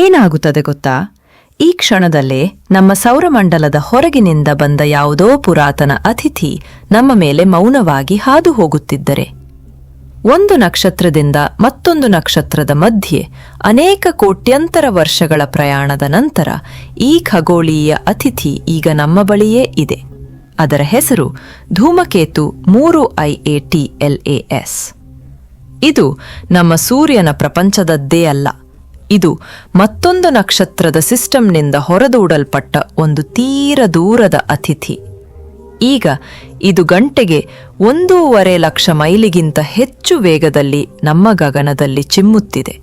ಏನಾಗುತ್ತದೆ ಗೊತ್ತಾ? ಈ ಕ್ಷಣದಲ್ಲೇ ನಮ್ಮ ಸೌರಮಂಡಲದ ಹೊರಗಿನಿಂದ ಬಂದ ಯಾವುದೋ ಪುರಾತನ ಅತಿಥಿ ನಮ್ಮ ಮೇಲೆ ಮೌನವಾಗಿ ಹಾದು ಹೋಗುತ್ತಿದ್ದರೆ ಒಂದು ನಕ್ಷತ್ರದಿಂದ ಮತ್ತೊಂದು ನಕ್ಷತ್ರದ ಮಧ್ಯೆ ಅನೇಕ ಕೋಟ್ಯಂತರ ವರ್ಷಗಳ ಪ್ರಯಾಣದ ನಂತರ ಈ ಖಗೋಳೀಯ ಅತಿಥಿ ಈಗ ನಮ್ಮ ಬಳಿಯೇ ಇದೆ. ಅದರ ಹೆಸರು ಧೂಮಕೇತು ಮೂರು ಐಎಟಿಎಲ್ಎಎಸ್ ಇದು ನಮ್ಮ ಸೂರ್ಯನ ಪ್ರಪಂಚದದ್ದೇ ಅಲ್ಲ ಇದು ಮತ್ತೊಂದು ನಕ್ಷತ್ರದ ಸಿಸ್ಟಮ್ನಿಂದ ಹೊರದೂಡಲ್ಪಟ್ಟ ಒಂದು ತೀರ ದೂರದ ಅತಿಥಿ. ಈಗ ಇದು ಗಂಟೆಗೆ ಒಂದೂವರೆ ಲಕ್ಷ ಮೈಲಿಗಿಂತ ಹೆಚ್ಚು ವೇಗದಲ್ಲಿ ನಮ್ಮ ಗಗನದಲ್ಲಿ ಚಿಮ್ಮುತ್ತಿದೆ.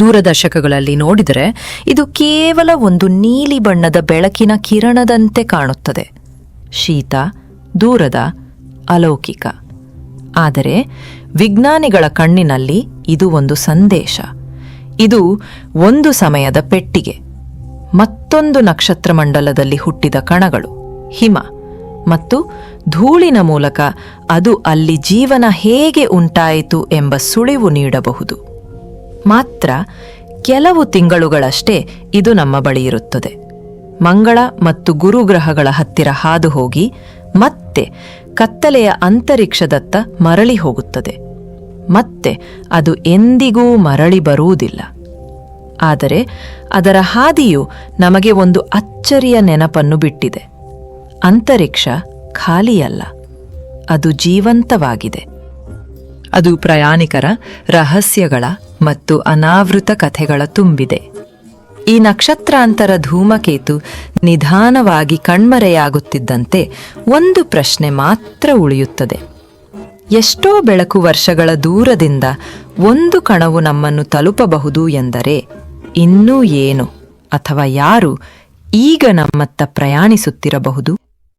ದೂರದರ್ಶಕಗಳಲ್ಲಿ ನೋಡಿದರೆ ಇದು ಕೇವಲ ಒಂದು ನೀಲಿ ಬಣ್ಣದ ಬೆಳಕಿನ ಕಿರಣದಂತೆ ಕಾಣುತ್ತದೆ. ಶೀತ, ದೂರದ, ಅಲೌಕಿಕ. ಆದರೆ ವಿಜ್ಞಾನಿಗಳ ಕಣ್ಣಿನಲ್ಲಿ ಇದು ಒಂದು ಸಂದೇಶ. ಇದು ಒಂದು ಸಮಯದ ಪೆಟ್ಟಿಗೆ, ಮತ್ತೊಂದು ನಕ್ಷತ್ರ ಮಂಡಲದಲ್ಲಿ ಹುಟ್ಟಿದ ಕಣಗಳು, ಹಿಮ, ಮತ್ತು ಧೂಳಿನ ಮೂಲಕ ಅದು ಅಲ್ಲಿ ಜೀವನ ಹೇಗೆ ಉಂಟಾಯಿತು ಎಂಬ ಸುಳಿವು ನೀಡಬಹುದು. ಮಾತ್ರ ಕೆಲವು ತಿಂಗಳುಗಳಷ್ಟೇ ಇದು ನಮ್ಮ ಬಳಿ ಇರುತ್ತದೆ. ಮಂಗಳ ಮತ್ತು ಗುರುಗ್ರಹಗಳ ಹತ್ತಿರ ಹಾದು ಹೋಗಿ ಮತ್ತೆ ಕತ್ತಲೆಯ ಅಂತರಿಕ್ಷದತ್ತ ಮರಳಿ ಹೋಗುತ್ತದೆ. ಮತ್ತೆ ಅದು ಎಂದಿಗೂ ಮರಳಿ ಬರುವುದಿಲ್ಲ. ಆದರೆ ಅದರ ಹಾದಿಯು ನಮಗೆ ಒಂದು ಅಚ್ಚರಿಯ ನೆನಪನ್ನು ಬಿಟ್ಟಿದೆ. ಅಂತರಿಕ್ಷ ಖಾಲಿಯಲ್ಲ, ಅದು ಜೀವಂತವಾಗಿದೆ. ಅದು ಪ್ರಯಾಣಿಕರ ರಹಸ್ಯಗಳ ಮತ್ತು ಅನಾವೃತ ಕಥೆಗಳ ತುಂಬಿದೆ. ಈ ನಕ್ಷತ್ರಾಂತರ ಧೂಮಕೇತು ನಿಧಾನವಾಗಿ ಕಣ್ಮರೆಯಾಗುತ್ತಿದ್ದಂತೆ ಒಂದು ಪ್ರಶ್ನೆ ಮಾತ್ರ ಉಳಿಯುತ್ತದೆ. ಎಷ್ಟೋ ಬೆಳಕು ವರ್ಷಗಳ ದೂರದಿಂದ ಒಂದು ಕಣವು ನಮ್ಮನ್ನು ತಲುಪಬಹುದು ಎಂದರೆ ಇನ್ನೂ ಏನು ಅಥವಾ ಯಾರು ಈಗ ನಮ್ಮತ್ತ ಪ್ರಯಾಣಿಸುತ್ತಿರಬಹುದು?